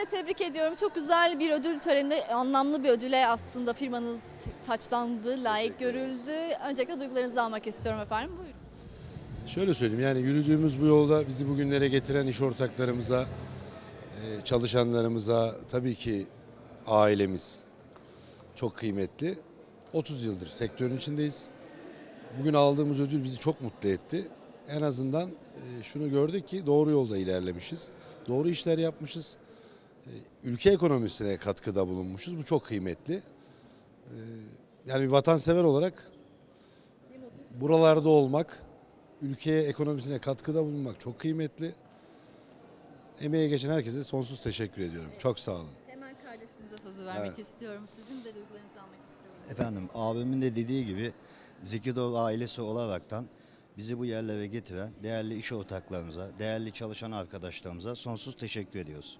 tebrik ediyorum. Çok güzel bir ödül töreninde anlamlı bir ödüle aslında firmanız taçlandı, layık görüldü. Öncelikle duygularınızı almak istiyorum efendim. Buyurun. Şöyle söyleyeyim yani yürüdüğümüz bu yolda bizi bugünlere getiren iş ortaklarımıza, e, çalışanlarımıza, tabii ki ailemiz çok kıymetli. 30 yıldır sektörün içindeyiz. Bugün aldığımız ödül bizi çok mutlu etti. En azından e, şunu gördük ki doğru yolda ilerlemişiz. Doğru işler yapmışız. E, Ülke ekonomisine katkıda bulunmuşuz. Bu çok kıymetli. E, Yani bir vatansever olarak buralarda olmak, ülkeye ekonomisine katkıda bulunmak çok kıymetli. Emeğe geçen herkese sonsuz teşekkür ediyorum. Çok sağ olun. Hemen kardeşinize sözü vermek Evet. istiyorum. Sizin de duygularınızı almak istiyorum. Efendim abimin de dediği gibi Zekidov ailesi olaraktan bizi bu yerlere getiren değerli iş ortaklarımıza, değerli çalışan arkadaşlarımıza sonsuz teşekkür ediyoruz.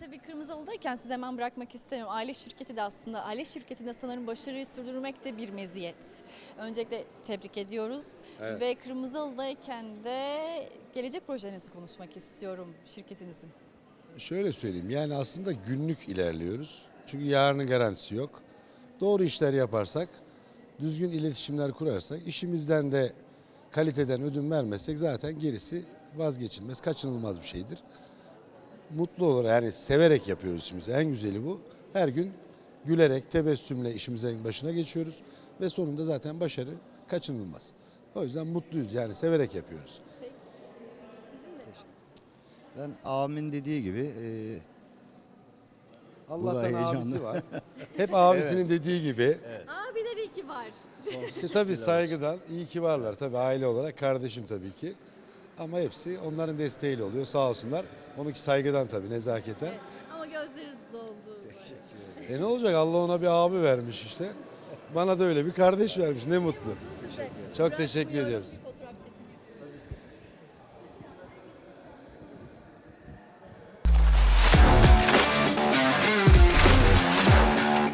Tabii Kırmızı Halı'dayken sizi hemen bırakmak istemiyorum. Aile şirketi de aslında, aile şirketinde sanırım başarıyı sürdürmek de bir meziyet. Öncelikle tebrik ediyoruz. Evet. Ve Kırmızı Halı'dayken de gelecek projenizi konuşmak istiyorum şirketinizin. Şöyle söyleyeyim yani aslında günlük ilerliyoruz. Çünkü yarının garantisi yok. Doğru işler yaparsak, düzgün iletişimler kurarsak, işimizden de kaliteden ödün vermezsek zaten gerisi vazgeçilmez, kaçınılmaz bir şeydir. Mutlu olarak yani severek yapıyoruz işimizi. En güzeli bu. Her gün gülerek, tebessümle işimizin başına geçiyoruz ve sonunda zaten başarı kaçınılmaz. O yüzden mutluyuz yani severek yapıyoruz. Ben abimin dediği gibi e, Allah'tan heyecanlı. abisi var. Hep abisinin dediği gibi. Abiler iyi ki var. İşte tabii saygıdan iyi ki varlar tabii aile olarak kardeşim tabii ki. Ama hepsi onların desteğiyle oluyor sağ olsunlar. Onunki saygıdan tabii nezaketen. Ama gözleri doldu. E ne olacak Allah ona bir abi vermiş işte. Bana da öyle bir kardeş vermiş ne mutlu. Çok teşekkür ediyoruz.